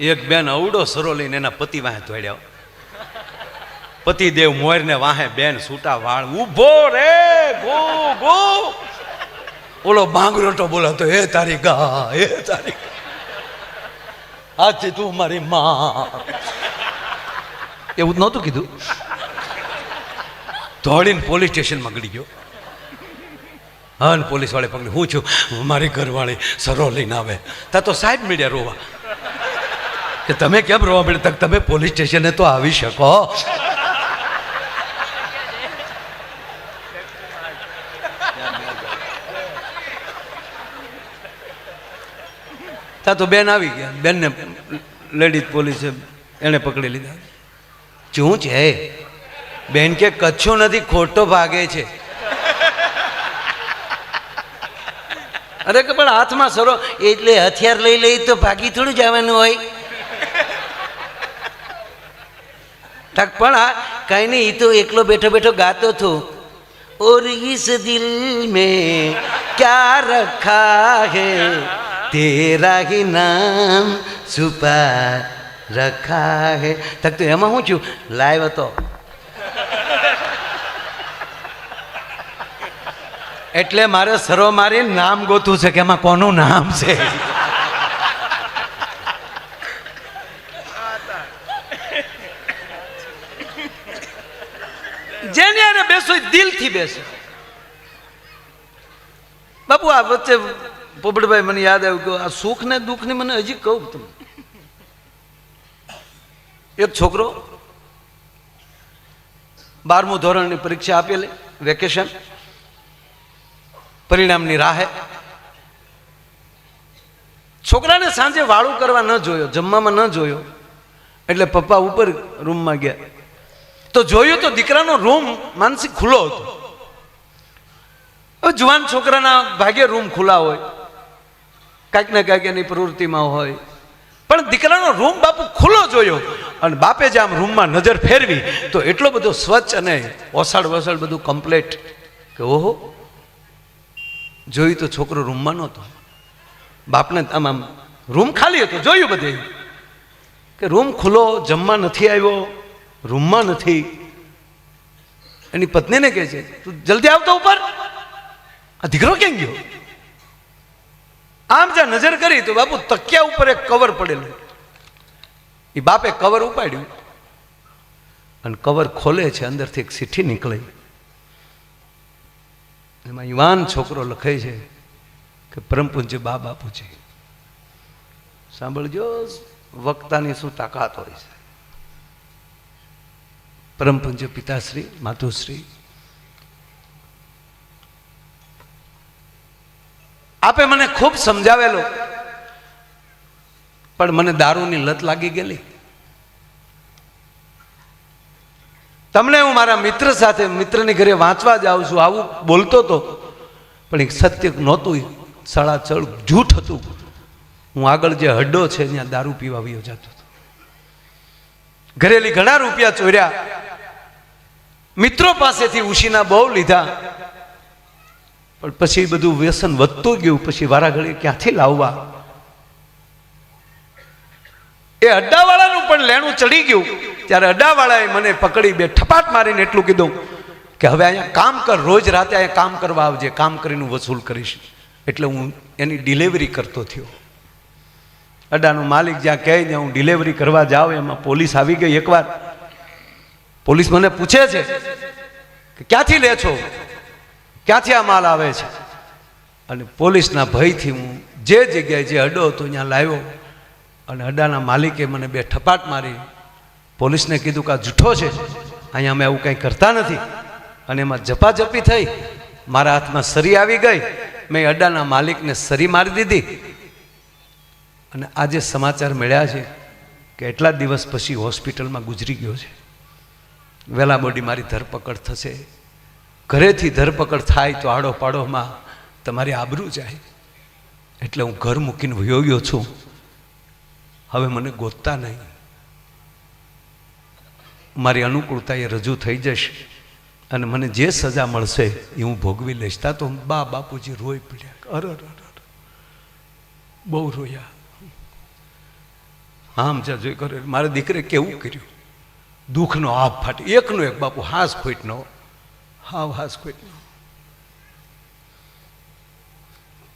એક બેન અવડો સરો લઈને એના પતિ વાહે દોડ્યા પતિદેવ મોરને વાહે બેન છૂટા વાળ ઊભો રે, ગો ગો. ઓલો ભાંગરોટો બોલાતો હે તારી ગા હે તારી આજે તું મારી માં. એવું નહોતું કીધું. દોડીને પોલીસ સ્ટેશનમાં ગળી ગયો. હા પોલીસ વાળે પકડી, હું છું, મારી ઘરવાળી સરો લઈને આવે. તા તો સાહેબ મીડિયા રોવા. કે તમે કેમ રોવા તક તમે પોલીસ સ્ટેશને તો આવી શકો. તા તો બેન આવી ગયા. બેનને લેડીઝ પોલીસે એણે પકડી લીધા. શું છે? બેન કે કચ્છું નથી, ખોટો ભાગે છે. અરે કે પણ હાથમાં સરો એટલે હથિયાર લઈ લઈ તો ભાગી થોડું જવાનું હોય. ઠક પણ આ કંઈ નહીં એ તો એકલો બેઠો બેઠો ગાતો હતો ઓર ઇસ દિલ મેં ક્યા રખા હે? તેરા હી નામ સુપા રખા હે. તક તો એમાં હું છું? લાઈવ હતો. એટલે મારે સરો મારી નામ ગોતું છે કે એમાં કોનું નામ છે? બેસો દિલથી બેસો. બાપુ, આ વચ્ચે પોપટભાઈ મને યાદ આવ્યું કે આ સુખ ને દુઃખની મને હજી કહું તમે. એક છોકરો બારમું ધોરણની પરીક્ષા આપેલી, વેકેશન, પરિણામની રાહે. છોકરાને સાંજે વાળું કરવા ન જોયો, જમવામાં ન જોયો, એટલે પપ્પા ઉપર રૂમમાં ગયા. તો જોયું તો દીકરાનો રૂમ માનસિક ખુલ્લો હતો. જુવાન છોકરાના ભાગ્ય રૂમ ખુલ્લા હોય, કાંઈક ને કાંઈક એની પ્રવૃત્તિમાં હોય. પણ દીકરાનો રૂમ બાપુ ખુલ્લો જોયો અને બાપે જે આમ રૂમમાં નજર ફેરવી, તો એટલો બધો સ્વચ્છ અને ઓસાડ વસાડ બધું કમ્પ્લેટ કે ઓહો, જોયું તો છોકરો રૂમમાં નહોતો. બાપને આમ આમ રૂમ ખાલી હતો, જોયું બધે. કે રૂમ ખુલ્લો, જમવા નથી આવ્યો રૂમમાં નથી. એની પત્નીને કહે છે, તું જલ્દી આવતો ઉપર. આ દીકરો કેમ ગયો? આમ જ્યાં નજર કરી તો બાપુ તકિયા ઉપર એક કવર પડેલું. એ બાપે કવર ઉપાડ્યું અને કવર ખોલે છે, અંદરથી એક ચિઠ્ઠી નીકળે. એમાં યુવાન છોકરો લખે છે કે, પરમ બા બાપુ છે સાંભળજો, વક્તાની શું તાકાત હોય છે. પરમ પૂજ્ય પિતાશ્રી, માતુશ્રી. આપે મને ખૂબ સમજાવેલો. પણ મને દારૂની લત લાગી ગયેલી. તમને હું મારા મિત્ર સાથે મિત્રની ઘરે વાંચવા જાઉં છું, આવું બોલતો હતો પણ એક સત્ય નહોતું સળાચળ જૂઠ હતું. હું આગળ જે હડ્ડો છે, ત્યાં દારૂ પીવા વયો જતો હતો. ઘરેલી ઘણા રૂપિયા ચોર્યા. મિત્રો પાસેથી ઉશીના બહુ લીધા. પણ પછી બધું વ્યસન વધતું ગયું, પછી વારાઘડી ક્યાંથી લાવવા? એ અડ્ડાવાળાનું પણ લેણું ચડી ગયું. ત્યારે અડ્ડાવાળાએ મને પકડી બે ઠપાટ મારીને એટલું કીધું કે હવે અહીંયા કામ કર, રોજ રાતે અહીંયા કામ કરવા આવજે, કામ કરીને વસૂલ કરીશ. એટલે હું એની ડિલિવરી કરતો થયો. અડ્ડાનો માલિક જ્યાં કહે ત્યાં હું ડિલિવરી કરવા જાઉં, એમાં પોલીસ આવી ગઈ એકવાર. પોલીસ મને પૂછે છે કે ક્યાંથી લે છો? ક્યાંથી આ માલ આવે છે? અને પોલીસના ભયથી હું જે જગ્યાએ જે અડો હતો ત્યાં લાવ્યો અને અડાના માલિકે મને બે ઠપાટ મારી. પોલીસને કીધું કે આ જૂઠો છે. અહીંયા અમે આવું કંઈ કરતા નથી. અને એમાં જપાઝપી થઈ. મારા હાથમાં સરી આવી ગઈ. મેં અડાના માલિકને સરી મારી દીધી. અને આજે સમાચાર મળ્યા છે કે એટલા દિવસ પછી હોસ્પિટલમાં ગુજરી ગયો છે. વહેલા બોડી મારી ધરપકડ થશે. ઘરેથી ધરપકડ થાય તો આડો પાડોમાં તમારી આબરૂ જાય. એટલે હું ઘર મૂકીને વયો ગયો છું. હવે મને ગોતતા નહીં. મારી અનુકૂળતા એ રજૂ થઈ જશે અને મને જે સજા મળશે એ હું ભોગવી લઈશ. તા તો બા બાપુજી રોઈ પડ્યા. અર. બહુ રોયા. આમ જા, જોઈ કરે, મારે દીકરે કેવું કર્યું? દુઃખનો આભ ફાટી, એકનો એક બાપુ હાસ ખોટનો. હાવ હાસ ખોટનો.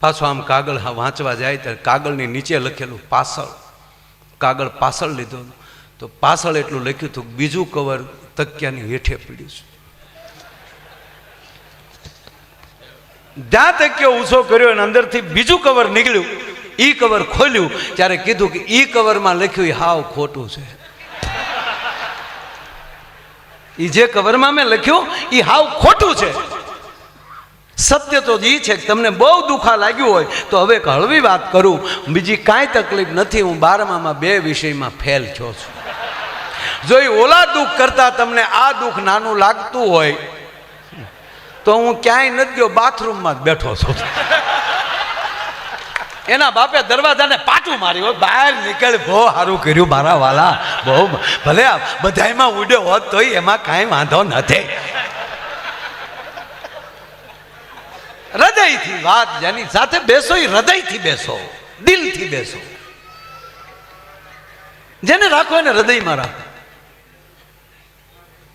પાછો આમ કાગળ હા વાંચવા જાય ત્યારે કાગળની નીચે લખેલું પાછળ કાગળ પાછળ લીધો. તો પાછળ એટલું લખ્યું હતું બીજું કવર તકિયાની હેઠે પીડ્યું છે. જ્યાં તકિયો ઊંચો કર્યો અને અંદરથી બીજું કવર નીકળ્યું, ઈ કવર ખોલ્યું, ત્યારે કીધું કે ઈ કવરમાં લખ્યું એ હાવ ખોટું છે. ઈ જે કવરમાં મેં લખ્યું એ હાવ ખોટું છે. સત્ય તો એ છે તમને બહુ દુખા લાગ્યું હોય, તો હવે એક હળવી વાત કરું. બીજી કાંઈ તકલીફ નથી, હું બારમામાં બે વિષયમાં ફેલ થયો છું. જો એ ઓલા દુઃખ કરતા તમને આ દુઃખ નાનું લાગતું હોય, તો હું ક્યાંય નથી ગયો બાથરૂમમાં જ બેઠો છું. એના બાપે દરવાજાને પાટું માર્યું બહાર નીકળ, બહુ સારું કર્યું મારા વાલા. બહુ ભલે આ બધાયમાં ઉડ્યો હોત તોય એમાં કાંઈ વાંધો નથી. હૃદયથી વાત જેની સાથે બેસો એ હૃદયથી બેસો, દિલથી બેસો. જેને રાખો એને હૃદયમાં રાખો.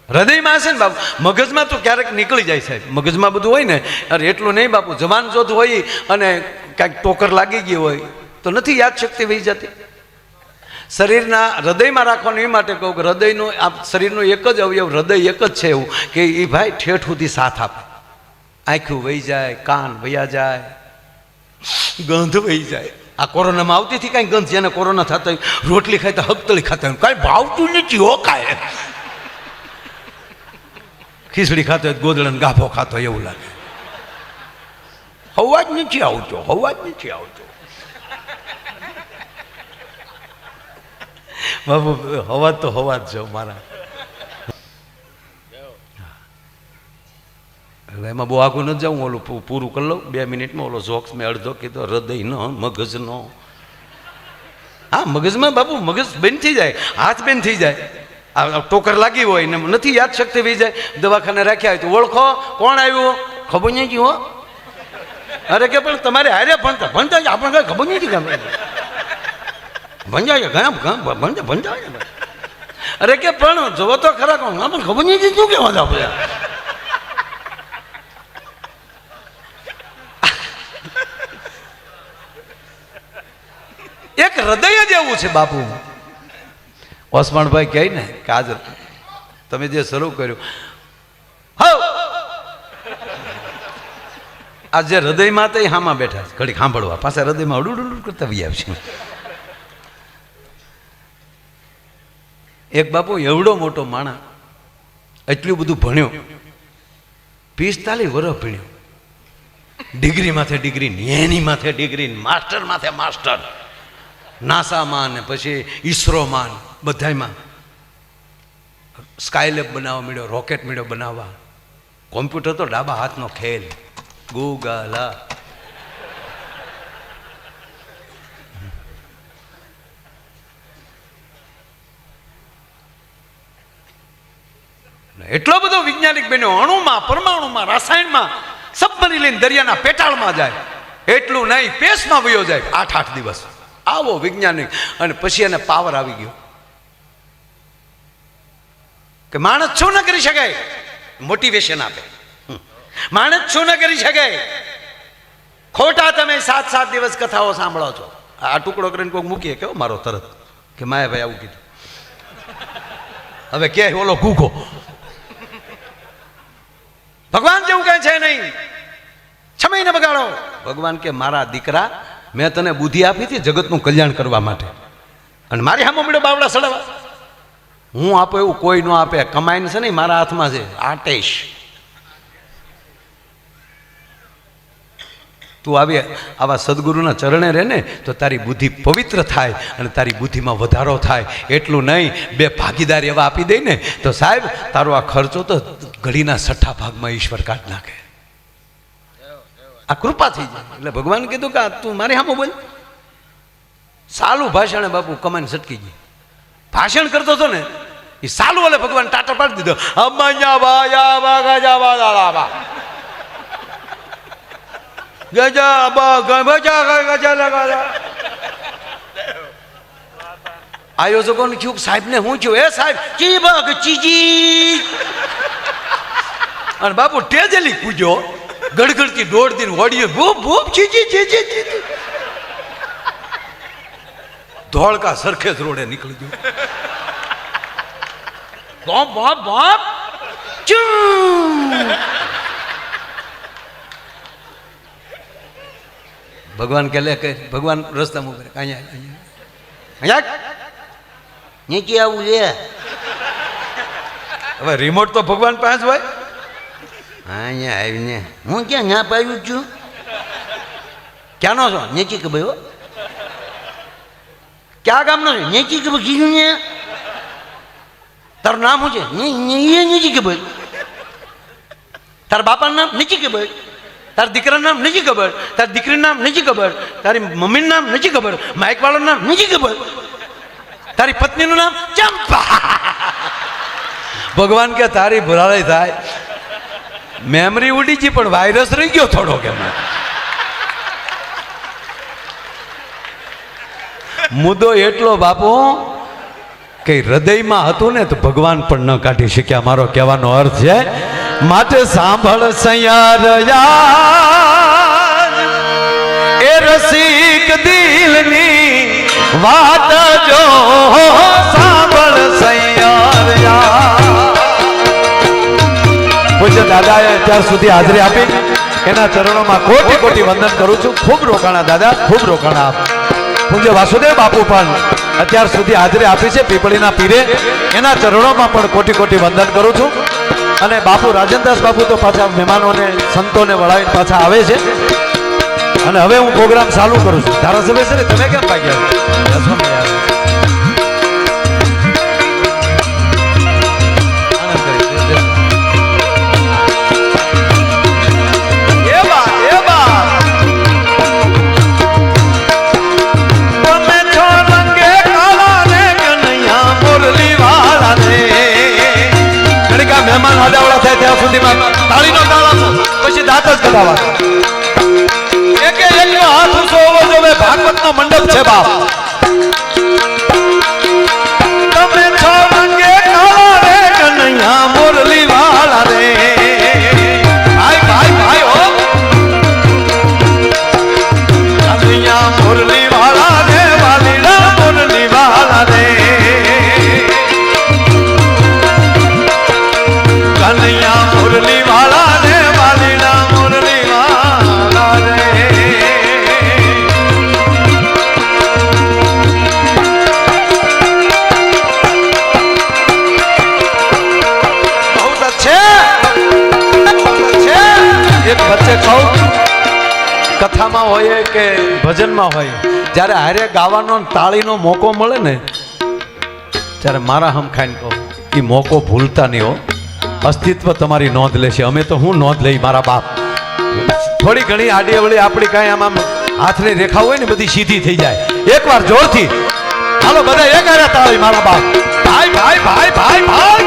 હૃદયમાં હશે ને બાપુ? મગજમાં તો ક્યારેક નીકળી જાય સાહેબ. મગજમાં બધું હોય ને, અરે એટલું નહીં બાપુ, જવાન જોત હોય અને કાંઈક ટોકર લાગી ગઈ હોય, તો નથી યાદ શક્તિ વહી જતી. શરીરના હૃદયમાં રાખવાનું એ માટે કહું કે હૃદયનું આ શરીરનો એક જ અવયવ, હૃદય એક જ છે એવું કે એ ભાઈ ઠેઠ સુધી સાથ આપે. આંખું વહી જાય, કાન વયા જાય, ગંધ વહી જાય. આ કોરોનામાં આવતી હતી કાંઈ ગંધ, જેને કોરોના થતો રોટલી ખાય તો હકતળી ખાતા કાંઈ ભાવતું નથી હો કાંઈ. ખીચડી ખાતો હોય ગોદડન ગાભો ખાતો એવું લાગે. હવા જ નથી આવતો, હવા જ નથી આવતો. બાબુ, હવા તો હવા જ છો મારા. એટલે એમાં બહુ આગું ન જાઉં ઓલું પૂરું કરી લઉં. બે મિનિટમાં ઓલો જોક્સ મેં અડધો કીધો હૃદયનો મગજનો. હા, મગજમાં બાપુ મગજ બેન થઈ જાય, હાથ બેન થઈ જાય. આ ટોકર લાગી હોય ને નથી યાદ શક્તિ વહી જાય. દવાખાને રાખ્યા હોય તો ઓળખો. કોણ આવ્યું? ખબર નહીં હો. અરે કે પણ તમારે હારે ભણતા. ભણતા જ આપણને કઈ ખબર નથી ગમે. ભંજાય ઘણા ભણતા ભણતા અરે કે પણ જોવો તો ખરા કોણ? પણ ખબર નથી શું કહેવા જાવ એક હૃદય જ એવું છે બાપુ. ઓસમાણભાઈ કહે ને કે આજ તમે જે શરૂ કર્યું હવ આ જે હૃદયમાં તો હામાં બેઠા છે, ઘડીક સાંભળવા. પાછા હૃદયમાં અડુડ અડુડ કરતા વી આવશે. એક બાપુ એવડો મોટો માણા એટલું બધું ભણ્યો. પિસ્તાલીસ વર્ષ ભણ્યો. ડિગ્રી માથે ડિગ્રી એની માથે ડિગ્રી, માસ્ટર માથે માસ્ટર. નાસામાં ને પછી ઈસરોમાં બધામાં સ્કાયલેબ બનાવવા મળ્યો, રોકેટ મળ્યો બનાવવા. કોમ્પ્યુટર તો ડાબા હાથનો ખેલ. ગૂગલા. એટલો બધો વૈજ્ઞાનિક બન્યો, અણુમાં, પરમાણુમાં, રાસાયણમાં સબમરી લઈને દરિયાના પેટાળમાં જાય. એટલું નહીં પેસમાં વયો જાય, આઠ આઠ દિવસ. આવો વૈજ્ઞાનિક. અને પછી એને પાવર આવી ગયો. કે માણસ શું ન કરી શકાય મોટિવેશન આપે. માણસ શું ન કરી શકાય ખોટા તમે સાત સાત દિવસ કથાઓ સાંભળો છો. આ ટુકડો કરીને કોઈ મૂકીએ કેવો મારો તરત. કે માયા ભાઈ આવું કીધું. હવે કે ઓલો કૂકો ભગવાન જેવું કહે છે નહીં. છમઈને બગાડો. ભગવાન કે મારા દીકરા મેં તને બુદ્ધિ આપી હતી જગતનું કલ્યાણ કરવા માટે. અને મારી હા મળ્યો બાવડા સડાવા. હું આપો એવું કોઈ ન આપે, કમાઈને છે નહીં મારા હાથમાં છે. આટેશ. તું આવી આવા સદગુરુના ચરણે રહે ને, તો તારી બુદ્ધિ પવિત્ર થાય અને તારી બુદ્ધિમાં વધારો થાય. એટલું નહીં, બે ભાગીદારી એવા આપી દઈ ને, તો સાહેબ, તારો આ ખર્ચો તો ઘડીના છઠ્ઠા ભાગમાં ઈશ્વર કાઢ નાખે. આ કૃપા થઈ જાય. એટલે ભગવાન કીધું કે તું મારી સામે બોલ. સાલું ભાષણ બાપુ કમાઈને સટકી ગઈ. ભાષણ કરતો હતો ને, એ સાલું એટલે ભગવાન ટાટા પાડી દીધો. આયોજકોને કહ્યું સાહેબ સાહેબને શું છું એ સાહેબ, ચી બગ ચીજી. અને બાપુ ટેજલી કૂદ્યો ગડગડતી દોડતી વળીએ ભૂપ ભૂપ ચીચી ચીચી ચીચી. ધોળકા સરખેજ રોડે નીકળી ગયો. બોપ બોપ બોપ. ભગવાન કે લે કે, ભગવાન રસ્તા મૂકે. અહીંયા અહીંયા. અહીંયા નીચે આવું લે હવે રિમોટ તો ભગવાન પાસે હોય. અહીંયા આવીને. હું ક્યાં ના પાડ્યું છું? ક્યાંનો છો? નેચી કે ભાઈ ક્યાં ગામનો છે? નેચી કે ભાઈ કીધું ને? તારું નામ શું છે? એ નીચી કે ભાઈ? તારા બાપાનું નામ નીચી કે ભાઈ? તારા દીકરાનું નામ નથી ખબર તાર દીકરીનું નામ નથી ખબર તારી મમ્મીનું નામ નથી ખબર માઇક વાળાનું નામ નથી ખબર તારી પત્નીનું નામ ચંપા. ભગવાન કે તારી ભરાળી થાય. મેમરી ઉડી ગઈ, પણ વાયરસ રહી ગયો થોડો કે મુદ્દો એટલો બાપુ, કે હૃદયમાં હતું ને, તો ભગવાન પણ ન કાઢી શક્યા. મારો કહેવાનો અર્થ છે, માટે સાંભળ સૈયાર યાર. એ રસિક દિલની વાત જો, સાંભળ સૈયાર યાર. પૂજ્ય દાદાએ અત્યાર સુધી હાજરી આપી. એના ચરણોમાં કોટી કોટી વંદન કરું છું. ખૂબ રોકાણા દાદા, ખૂબ રોકાણા. પૂજ્ય વાસુદેવ બાપુ પણ અત્યાર સુધી હાજરી આપી છે પીપળીના પીરે. એના ચરણોમાં પણ કોટી કોટી વંદન કરું છું. અને બાપુ રાજનદાસ બાપુ તો પાછા મહેમાનોને, સંતોને વળાવીને પાછા આવે છે. અને હવે હું પ્રોગ્રામ ચાલુ કરું છું. ધારાસભ્ય છે ને, તમે કેમ ભાગ્યા ત્યાં સુધીમાં તાળીનો તાળ આપો પછી દાંત જ એક એકે એકનો હાથ હોવો જોઈએ ભાગવતનો મંડપ છે બાપ. કથામાં હોય કે ભજનમાં હોય. જ્યારે હારે ગાવાનો તાળીનો મોકો મળે ને, ત્યારે મારા હમ ખાઈને કહો એ મોકો ભૂલતા નહીં હો. અસ્તિત્વ તમારી નોંધ લેશે. અમે તો હું નોંધ લઈ મારા બાપ. થોડી ઘણી આડી અવળી આપણી કાંઈ આમ હાથની રેખા હોય ને, બધી સીધી થઈ જાય. એકવાર જોરથી. હાલો, બધા એક તાળી મારા બાપ. ભાઈ ભાઈ ભાઈ ભાઈ ભાઈ.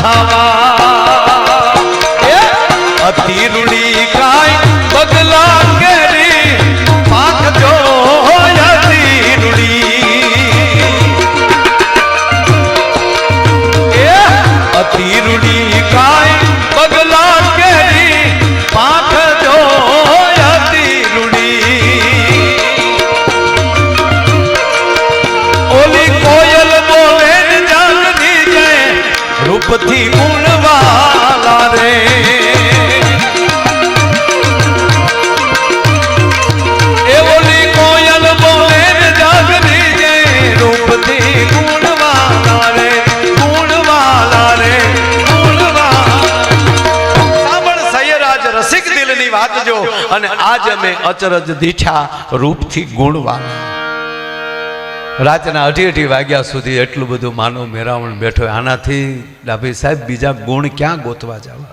ছাওয়া રૂપથી ગુણવાલા રે. કોયલ બોલે ને જાગતી રૂપથી ગુણવાલા રે ગુણવાલા રે સૈયરાજ રસિક દિલની વાત જો, અને આજ અમે અચરજ દીઠા રૂપથી ગુણવાલા. રાતના અઢી અઢી વાગ્યા સુધી એટલું બધું માનવ મેરાવણ બેઠો આનાથી ડાભી સાહેબ બીજા ગુણ ક્યાં ગોતવા જવા?